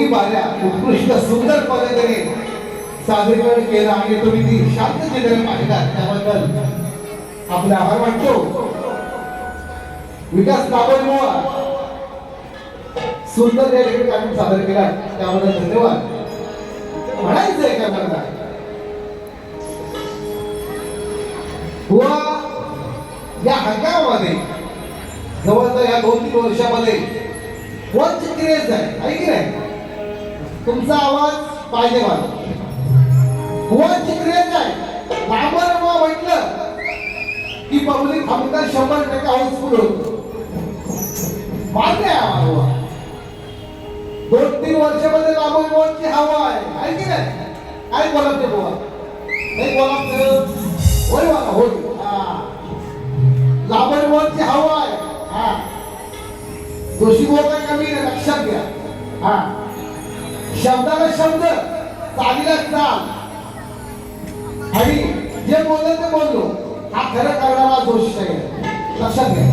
दोन्ही बाऱ्या उत्कृष्ट सुंदर पद्धतीने सादरीकरण केलं आणि तुम्ही ती शांत चित्र पाहिला त्याबद्दल आपले आभार मानतो. विकास काबडमुळा सुंदर या ठिकाणी कार्यक्रम सादर केला. त्याबद्दल धन्यवाद. म्हणायचं आहे का मला या हंगामामध्ये जवळजवळ या दोन तीन वर्षामध्ये वंच क्रेज आहे की नाही? तुमचा आवाज पाहिजे मला. वंच क्रेज आहे लांबर म्हटलं की पब्लिक हमका शंभर टक्के हाऊसफुल होतो मान्य आहे आम्हाला दोन तीन वर्षामध्ये लांबवची हवा आहे. आहे की नाही? काय बोला ते बुवा? नाही बोलत होय बाबा होय. हा. मोहनची हवा आहे. हा. दोषी भाऊ कमी नाही लक्षात घ्या. हा. शब्दाला शब्द चालीला चाल. आणि जे बोलले ते बोललो. हा खरं करणारा दोष आहे. लक्षात घ्या.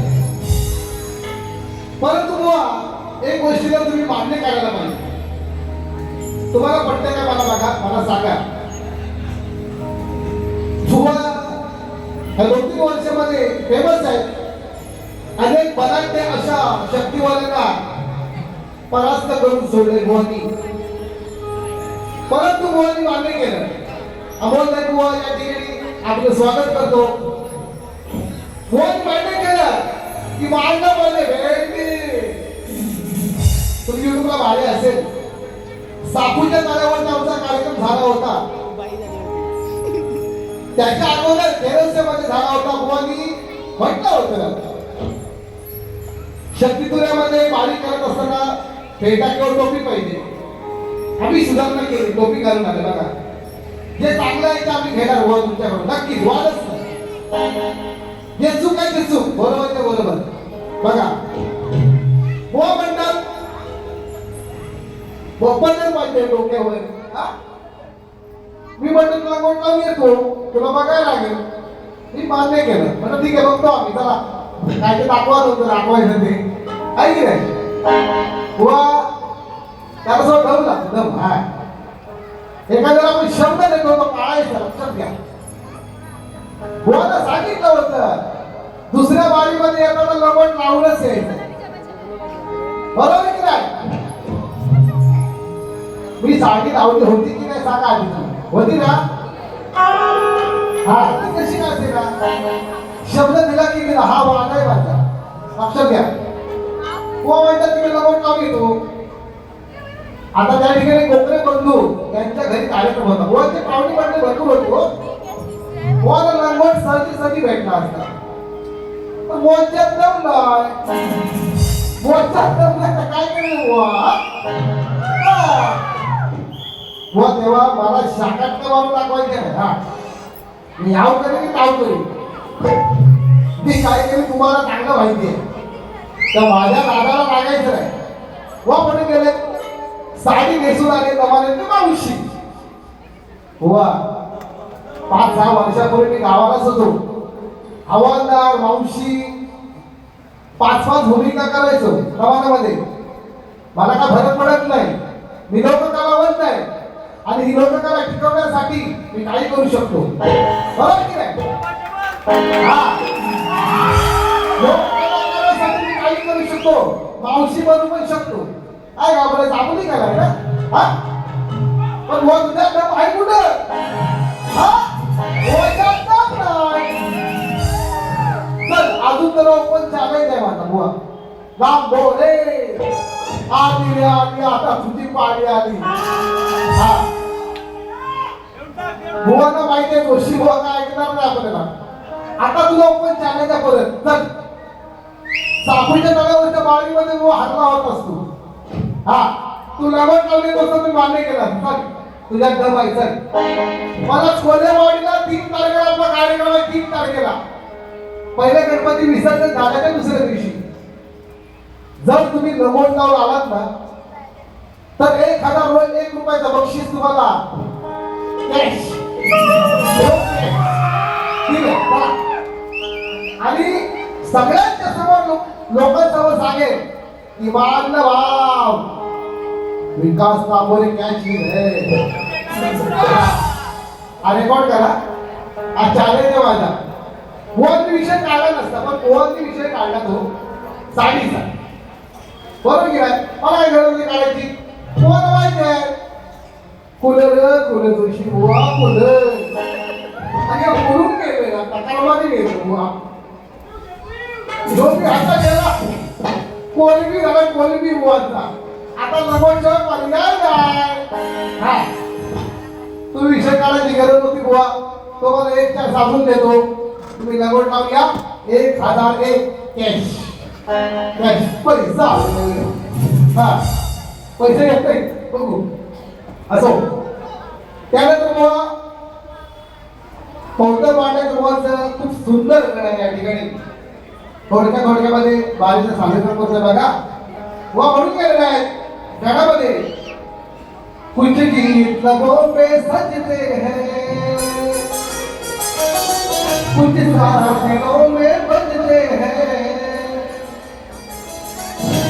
परंतु बुवा एक गोष्टीला तुम्ही मान्य करायला पाहिजे. तुम्हाला पटतं का मला बघा मला सांगा. बुवा ह्या दोन तीन वर्षामध्ये फेमस आहे अनेक बलाढ्य अशा शक्तीवाल्यांना परास्त करून सोडले बुवानी परंतु बुवानी मान्य केलं. अमोल नाईक बुवा या ठिकाणी आपलं स्वागत करतो. बुवानी मान्य केलं की मांडवमध्ये भेटली तुम्ही युट्यूबला भाडे असेल? सापूच्या तळ्यावर आमचा कार्यक्रम झाला होता. त्याच्या अगोदर खेळसेमध्ये झाला होता बुवानी म्हटलं होतं शक्तितुऱ्यामध्ये पाणी करत असताना फेटा टोपी पाहिजे. आम्ही सुधारणा केली टोपी घालून आले बघा. जे चांगलं आहे ते आम्ही घेणार बुवा तुमच्याकडून नक्की वादच नाही. जे चूक आहे ते चूक. बरोबर ते बरोबर. बघा. हो म्हणतात बप्पाच पाहिजे डोक्यावर. मी म्हणतो तुला कोण लावून येतो? तुला बघायला लागेल. मी मान्य केलं. म्हणलं ठीक आहे बघतो आम्ही. चला. काय ते दाखवा होतं दाखवायचं ते. ऐक की नाही? बुवा त्याला सगळं ठेवलं लागतो. दम हा एखाद्याला आपण शब्द देतो तो पाळायचा लक्षात घ्या. बुवाला सांगितलं होतं? दुसऱ्या बारीमध्ये येताना लवट लावूनच यायचं. बरोबर आहे की नाही? मी साडी लावली होती की नाही सांगा आधी. होती ना? हा ती कशी काय असेल ना? शब्द दिला की मी हा वाद आहे माझा. लक्षात घ्या. कोण म्हणतात तुम्ही लवट लावून येतो? आता त्या ठिकाणी कोकरे बंधू यांच्या घरी कार्यक्रम होता. व ते पाहुणे पाहुणे भरपूर होते हो. मोहन रंगवट सहजी सहजी भेटला असता पण मोर्चात दम नाही. मोर्चात दम नाही तर काय करेल बुवा? तेव्हा मला शाकात मारून दाखवायचे नाही हा. मी याव करेन की ताव करेन मी काय केलं तुम्हाला चांगलं माहिती आहे तर माझ्या दादाला लागायचं नाही. व पण गेले साडी नेसून आले जमाने मावशी बुवा पाच सहा वर्षापूर्वी मी गावालाच होतो हवालदार मावशी पाच पाच भूमिका करायचो रवानामध्ये मला काय फरक पडत नाही? मी लोककलावंत आहे आणि ही लोककला टिकवण्यासाठी मी काही करू शकतो. बरोबर की नाही? मी काही करू शकतो. मावशी बनू पण शकतो. काय घाबरायचं आपण नाही करायला हा? पण मग तुझ्या दम आहे कुठं? हा? अजून तर ओपन चालायचं आहे माझा बुवा. राम रे आली रे आली आता तुझी पाळी आली. हा. बुवांना माहिती आहे जोशी बुवा काय ऐकणार नाही आपल्याला. आता तुला ओपन चालायचा परत चल. सापूच्या तळ्यावरच्या बाळीमध्ये बुवा हरला होत असतो. हा तू लवण लावली तसं मी मान्य केला. चल तुझ्या दम आहे चल. मला कोलेवाडीला तीन तारखेला आपला कार्यक्रम आहे तीन तारखेला. पहिल्या गणपती विसर्जन झाल्याच्या दुसऱ्या दिवशी. जर तुम्ही लवण लावून आलात ना तर एक हजार रोज एक रुपयाचं बक्षीस तुम्हाला. कॅश आणि सगळ्यांच्या समोर लोक- लोकांसमोर सांगेल की मान भाव विकास तांबोरे क्या चीज है? अरे कोण करा हा चॅलेंज आहे माझा पोहती विषय काढला नसता पण पोहती विषय काढला तो साडीचा बरोबर की नाही? मला काय गरज काढायची तुम्हाला माहिती आहे? कुलर कुल जोशी बुवा कुल आणि बोलून गेले ना गेलो बुवा। जो मी आता गेला कोलबी झाला कोलबी बुवाचा। आता नमोच्या पर्याय काय हा. तू विषय काढायची गरज होती बुवा. तो मला एक चार साधून देतो. तुम्ही लगवड लावूया एक हजार एक. कॅश कॅश पैसा. हा. पैसे घेत नाही. बघू. असो. त्यानंतर बुवा पौतर मांडायचं बुवाचं खूप सुंदर आहे या ठिकाणी. थोडक्या थोडक्यामध्ये बारीचं सांगितलं करतोय बघा. वा म्हणून गेलेलं आहे गाण्यामध्ये कुछ गीत लबों पे सजते हैं. कुछ साथियों में बजते हैं.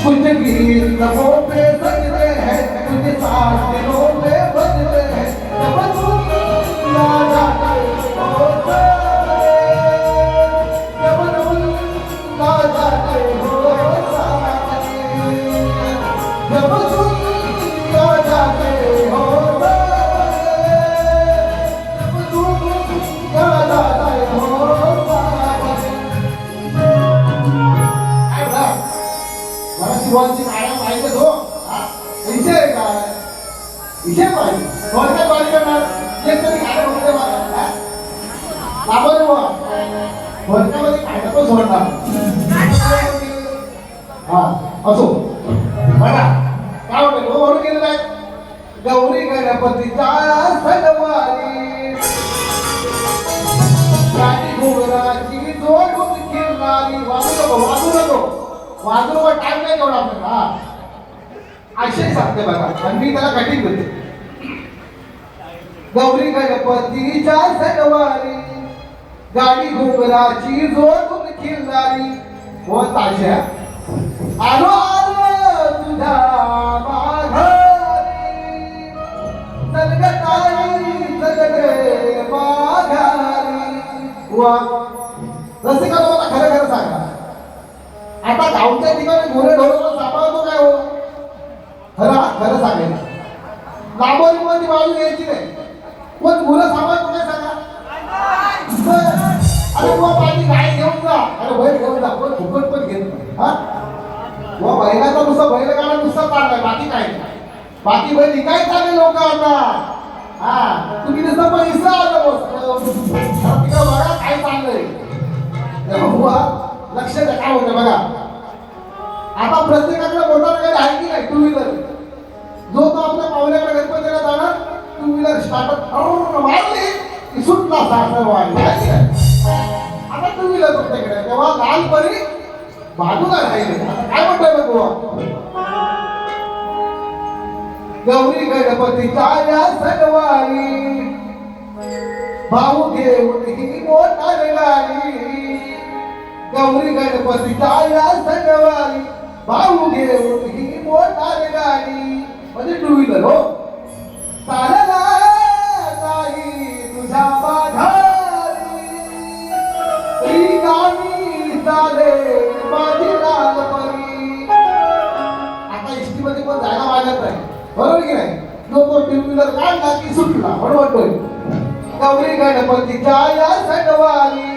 कुछ गीत लबों पे सजते हैं. कुछ साथियों में शिवाजी काळा पाहिजे हो हा, विषय काय विषय पाहिजे थोडक्यात पाहिजे करणार तेच तरी काय म्हणते मला हा? लाभा रे बुवा. थोडक्यामध्ये काय नको सोडणार हा असो। बघा काय म्हणतो हो म्हणून गेलेला आहे गौरी गणपतीच्या सणवारी. गाडी जोड जोडून फिरणारी वाजू नको वाजू नको वाजू टाइम नाही तेवढा आपल्याला आशय सांगते बघा आणि मी त्याला कठीण बोलते. गौरी गणपतीच्या सणवारी गाडी घोगराची जोडून फिरणारी व हो, ताशा. आलो आलो तुझा माघारी. सलगताई सलगे माघारी. वा. रसिका तुम्हाला खरं खरं सांगा. आता गावच्या ठिकाणी घोरे ढोलवलं सापळतो काय हो? खरं खरं सांगेल लांबोरी मध्ये बाजू घ्यायची नाही. पण मुलं सांभाळतो काय सांगा? अरे बुवा माझी गाय घेऊन जा. अरे बैल घेऊन जा. पण फुकट पण घेत नाही. हा? व बैलाचा नुसतं बैल गाणं नुसतं चाललाय. बाकी काय नाही. बाकी बैल काय चालले लोक आता? हा? तुम्ही नुसतं पैसा इसा बस. बघा काय चाललंय. बुवा लक्ष द्या काय होतं बघा. आता प्रत्येकाकडे मोटार गाडी आहे की नाही टू व्हीलर जो तो आपल्या पाहुण्याकडे गणपतीला जाणार टू व्हीलर स्टार्टर मारली की सुटला सासर वाढली आता टू व्हीलर प्रत्येकडे तेव्हा लहानपणी बाजूला राहिले. आता काय म्हणतोय बघ? बुवा गौरी गणपतीच्या या सगवारी भाऊ घेऊन ही मोटार गाडी गौरी गणपती या सणवारी भाऊ घेऊन ही मोटार गाडी. म्हणजे टू व्हीलर हो? चालला नाही तुझ्या माघारी ही गाणी चाले माझी लालपरी. आता एसटी मध्ये पण जायला मागत नाही बरोबर की नाही? लोक टू व्हीलर काढला की सुटला बरोबर तो गौरी गणपती या सणवारी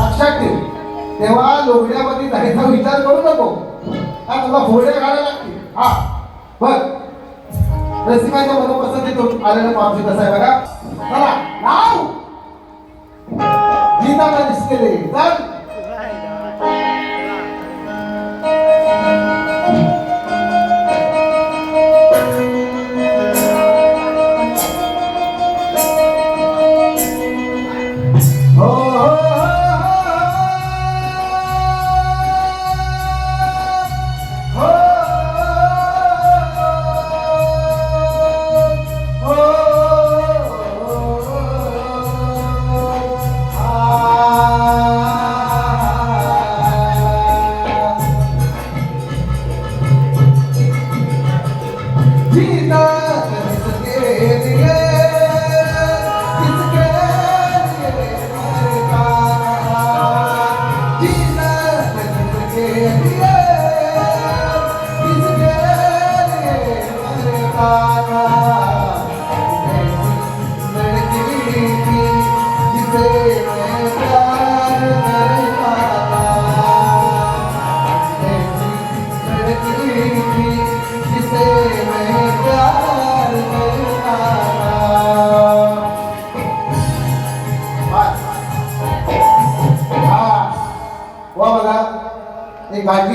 लक्षात ठेव. तेव्हा लुगड्यामध्ये जायचा विचार करू नको. हा तुला फोड्या काढायला लागतील. हा. बघ. रसिकाच्या मनोपसंतीतून आलेलं पावशी कसं आहे बघा. चला नाव. गीताला दिसलेले. चल.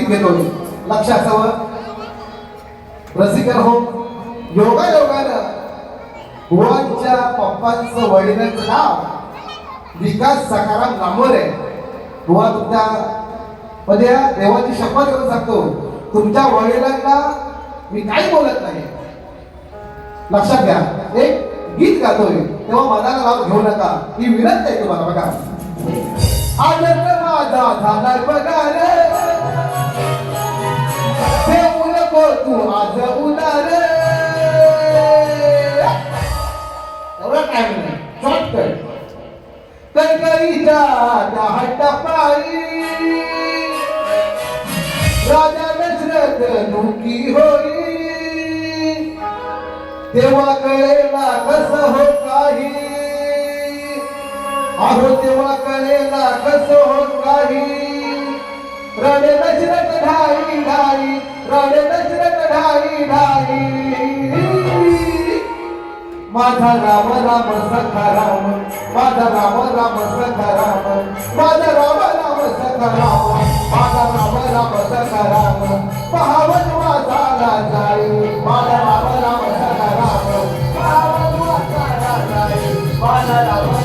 घेतो मी. लक्षात असावं रसिकर हो योगा योगानं बुवांच्या पप्पांचं वडिलांचं नाव विकास सकाराम लांबर आहे बुवा तुमच्या मध्ये देवाची शपथ करून सांगतो. तुमच्या वडिलांना मी काही बोलत नाही. लक्षात घ्या. एक गीत गातोय. तेव्हा मनाला लाव घेऊ नका. ही विनंती आहे तुम्हाला बघा. आनंद माझा झाला बघा रे. ठेवू नको तू आज उदार. एवढा टाइम नाही. कणकरीच्या त्या हट्टापायी राजा दशरथ दुखी होई तेव्हा कळेला कस हो काही आहो तेव्हा कळेला कस हो काही रडे दशरथ ढाई ढाई रडे दशरथ ढाई ढाई माझा राम राम सखा राम माझा राम राम सखा राम माझा राम राम सखा राम माझा राम राम सखा राम पावन वाचाला जाई माझा राम राम सखा राम पावन वाचाला जाई माझा राम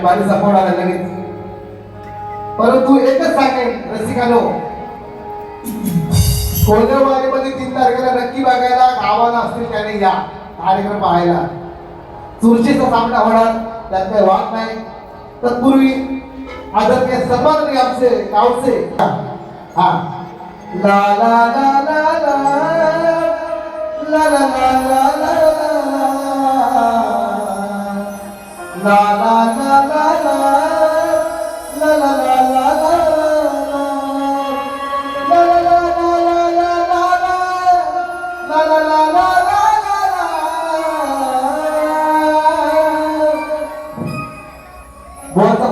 आणि माझी सपोर्ट आला लगेच परंतु एकच सांगेन रसिकानो कोल्हेवाडीमध्ये तीन तारखेला नक्की बघायला गावाला असतील त्याने या कार्यक्रम पाहायला चुरशीचा सामना होणार त्यात काही वाद नाही तत्पूर्वी आदरणीय सन्माननीय आमचे गावचे हा ला ला ला ला ला ला ला ला ला ला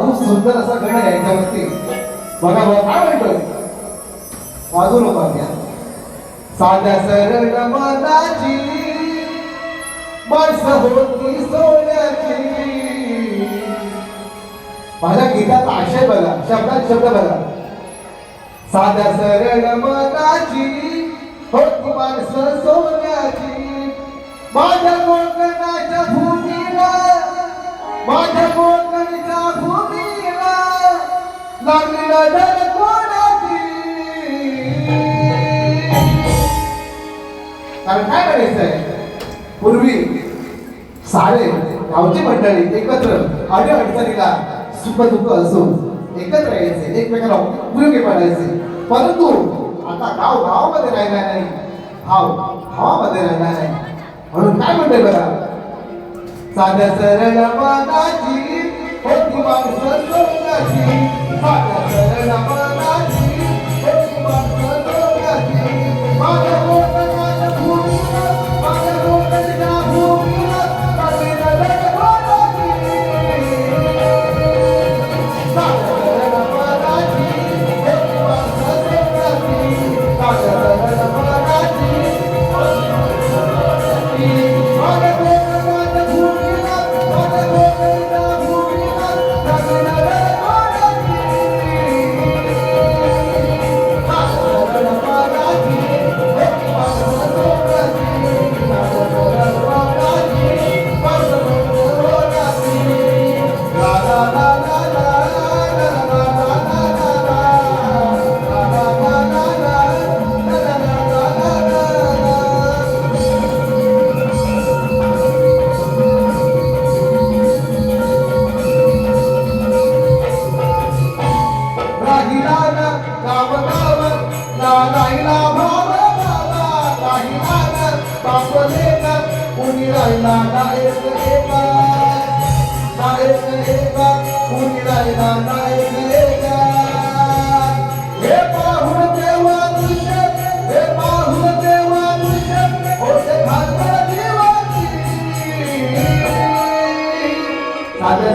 खूप सुंदर असा गण आहे याच्यावरती बघा बघा काय म्हणतो वाजू नको त्या साध्या सरळ मनाची माणसं होत माझ्या गीताचा आशय बघा शब्दात शब्द बघा. साध्या सरळ मनाची हो माणसं सोन्याची माझ्या कोकणाच्या भूमीला माझ्या कोकणच्या भूमीला लागली नजर कोणाची? कारण काय करायचंय पूर्वी सारे गावची मंडळी एकत्र अडी अडचणीला सुख दुःख असो. एकत्र यायचे एकमेकाला उपयोगी पडायचे. परंतु आता गाव गावामध्ये राहिला नाही. भाव भावामध्ये राहिला नाही. म्हणून काय म्हणते बघा साध्या सरळ मनाची होती माणसं साध्या सरळ मनाची होती माणसं লাইলা নাইক এবা নাইক এবা কুন লাইলা নাইক এবা হে পাহুর দেওয়া দুশে হে পাহুর দেওয়া দুশে ওতে ভাগবা দেওয়া কি তাদের